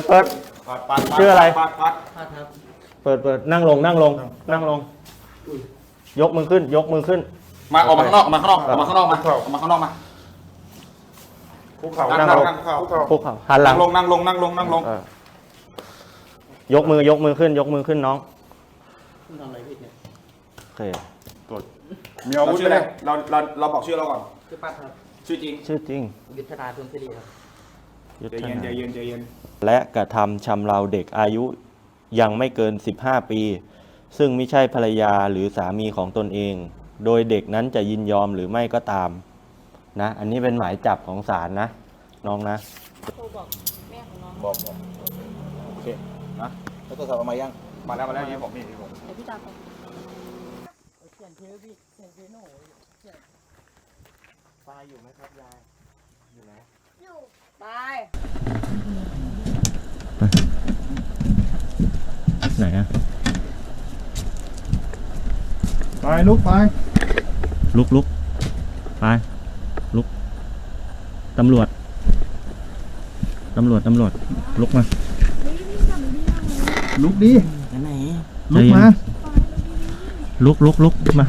ดเปิด ปัดปัดปัดชื่ออะไร ปัดปัดพลาดครับเปิดเปิดนั่งลงนั่งลง นั่งลง ยกมือขึ้น ยกมือขึ้น มาออกมาข้างนอกออกมาข้างนอกออกมาข้างนอกมาออกมาข้างนอกมาภูเขานั่นั่งงลลงงนั่งเข้าภูเขาพวกเขาหันหลันั่งงลงนั่งลงนั่งลงนั่งลง เออยกมือยกมือขึ้น ยกมือขึ้นน้องคุณทำอะไรผิดเนี่ยโอเคมีอาเราวุธชื่อไหอะมไรเราเราเราบอกชื่อเราก่อนชื่อปัดครับ ชื่อจริง ชื่อจริง ยุทธนาทุนสิริครับ ยุทใจธเย็นนาใจเย็นใจเย็นและกระทำชำเราเด็กอายุยังไม่เกิน 15 ปี ซึ่งไม่ใช่ภรรยาหรือสามีของตนเอง โดยเด็กนั้นจะยินยอมหรือไม่ก็ตามนะอันนี้เป็นหมายจับของศาลนะ น้องนะ โทรบอกแม่ของน้องบอกบอกโอเคนะแล้วตัวสอบมายังมาแล้วมาแล้วนี่ผมนี่ผมเดี๋ยวพี่ตามไปเขียนเทพี่เขียนเทโน่เขียนปลาอยู่ไหมครับยายอยู่ไหน ไป ไหนอะไปลุกไปลุกลุกไป ลุก ตำรวจ ตำรวจ ตำรวจ ลุกมาลุกดิไหนลุกมา ลุกลุกลุกมา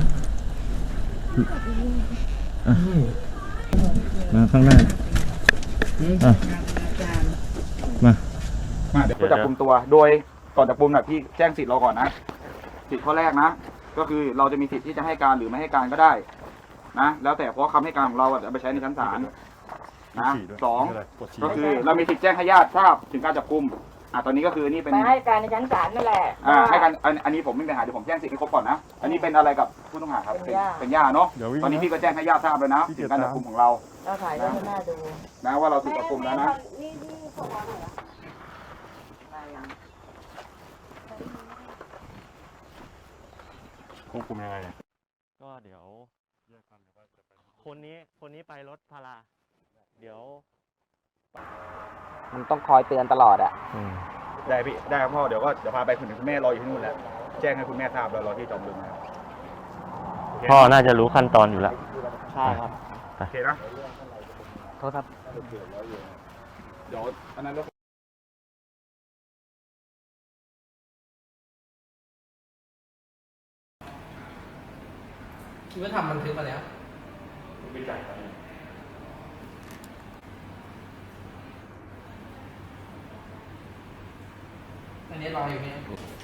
อะมาข้างหน้า อะมามาเดี๋ยวจับกลุ่มตัวโดยก่อนจับกลุ่มน่ะพี่แจ้งสิทธิ์เราก่อนนะสิทธิ์ข้อแรกนะ ก็คือเราจะมีสิทธิ์ที่จะให้การหรือไม่ให้การก็ได้นะแล้วแต่เพราะคำให้การของเราอะจะเอาไปใช้ในชั้นศาลนะสองก็คือเรามีสิทธิ์แจ้งให้ญาติทราบถึงการจับกลุ่ม อะตอนนี้ก็คือนี่เป็นไปให้การในชั้นศาลนั่นแหละอ่าให้การอันอันนี้ผมไม่มีปัญหาเดี๋ยวผมแจ้งสิทธิ์ให้ครบก่อนนะ อันนี้เป็นอะไรกับผู้ต้องหาครับเป็นญาติเป็นญาติเนาะเดี๋ยววิ่งตอนนี้พี่ก็แจ้งให้ญาติทราบแล้วนะถึงการจับกลุ่มของเราเราถ่ายไว้ให้แม่ดูนะว่าเราถูกจับกลุ่มแล้วนะ นี่นี่ของเราเหรอควบคุมยังไงเนี่ยก็เดี๋ยว คนนี้คนนี้ไปรถพาราเดี๋ยว มันต้องคอยเตือนตลอดอะอืมได้พี่ได้ครับพ่อเดี๋ยวก็เดี๋ยวพาไปคุณคุณแม่รออยู่ที่นู่นแหละแจ้งให้คุณแม่ทราบแล้วรอที่จอมบึงนะครับโเคพ่อน่าจะรู้ขั้นตอนอยู่แล้ว ใช่ครับ โอเคนะโทษครับ เดี๋ยวอันนั้นแล้วคิดว่าทำบันทึกมาแล้วอันนี้รออยู่นี่ เปิดไฟอะ